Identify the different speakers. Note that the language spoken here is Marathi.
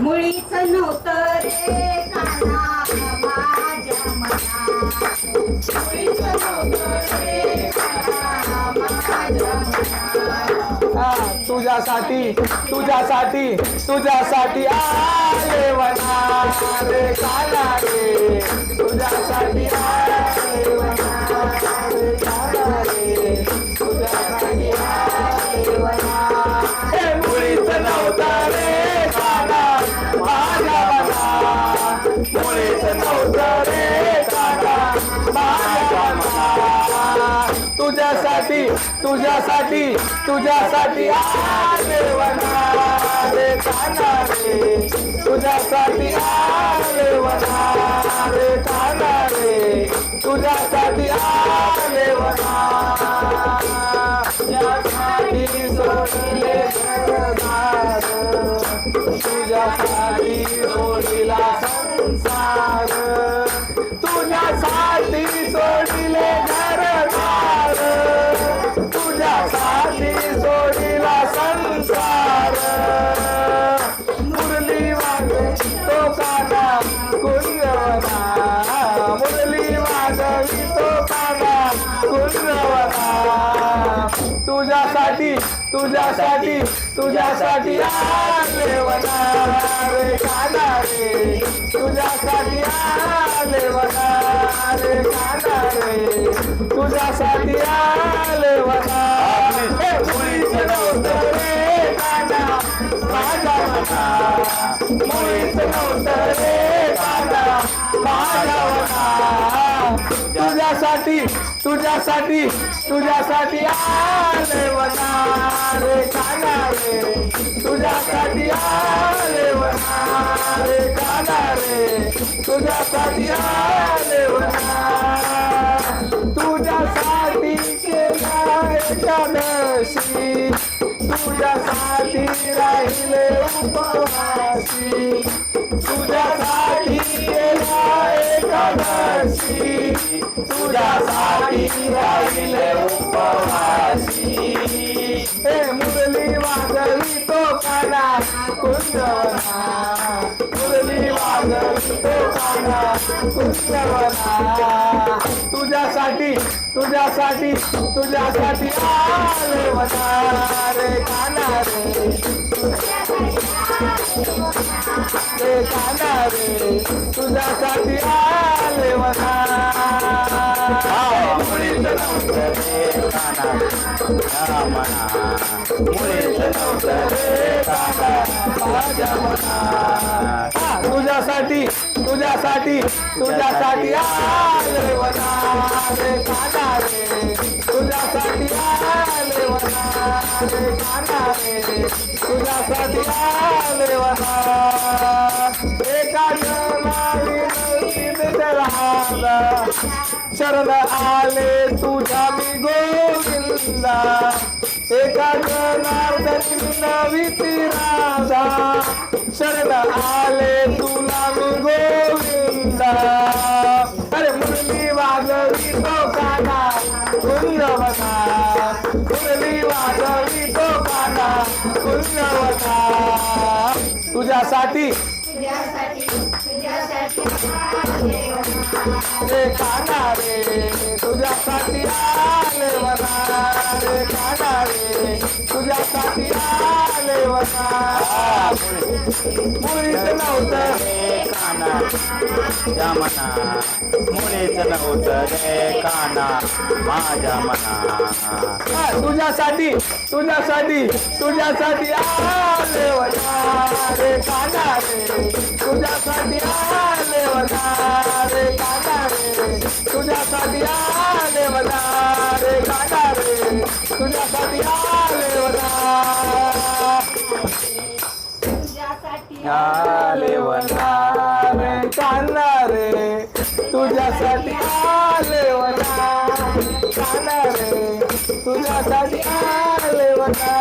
Speaker 1: मुळीच नव्हतं रे काना माझ्या मनात. मुळीच नव्हतं रे काना माझ्या
Speaker 2: हा, तुझ्यासाठी तुझ्यासाठी तुझ्यासाठी आले वना रे काना रे तुझ्यासाठी आले तुझ्यासाठी तुझ्यासाठी तुझ्यासाठी आले वना रे तुझ्यासाठी आले वना रे तुझ्यासाठी तुझ्यासाठी सोडले तुझ्यासाठी सोडिला संसार तुझ्यासाठी तुझ्यासाठी तुझ्यासाठी आले वना रे काना रे तुझ्यासाठी आले वना रे काना रे तुझ्यासाठी आले वना मुळीच नव्हतं रे काना माझ्या वना मुळीच नव्हतं रे काना माझ्या वना तुझ्यासाठी तुझ्यासाठी तुझ्यासाठी आले तुझ्यासाठी आले तुझ्यासाठी केला तुझ्यासाठी राहिले उपवासी. तुझ्यासाठी केला एकादशी. तुझ्यासाठी काना तुझ्यासाठी तुझ्यासाठी तुझ्यासाठी आले वना रे काना रे रे काना रे तुझ्यासाठी आले वना
Speaker 3: मुळीच
Speaker 2: तुझ्यासाठी तुझ्यासाठी आले रे तुझ्यासाठी आले तुझ्यासाठी आले वना एका शरण आले तुझ्या मी गोविंदा एका जनार्दनी नवी राधा शरण आले तुला मी गोविंदा. अरे मुरली वाजवी तो काना कुंजवना मुरली वाजवी तो काना कुंजवना तुझ्यासाठी. रे काना रे तुझ्यासाठी आले रे काना रे तुझ्यासाठी आले वना मुळीच नव्हतं
Speaker 3: रे काना या मना मुळीच नव्हतं रे काना माझ्या मना
Speaker 2: तुझ्यासाठी तुझ्यासाठी तुझ्यासाठी आले वना रे काना रे.
Speaker 1: तुझ्यासाठी
Speaker 2: आले वना रे काना रे. तुझ्यासाठी आले वना काना रे. तुझ्यासाठी आले वना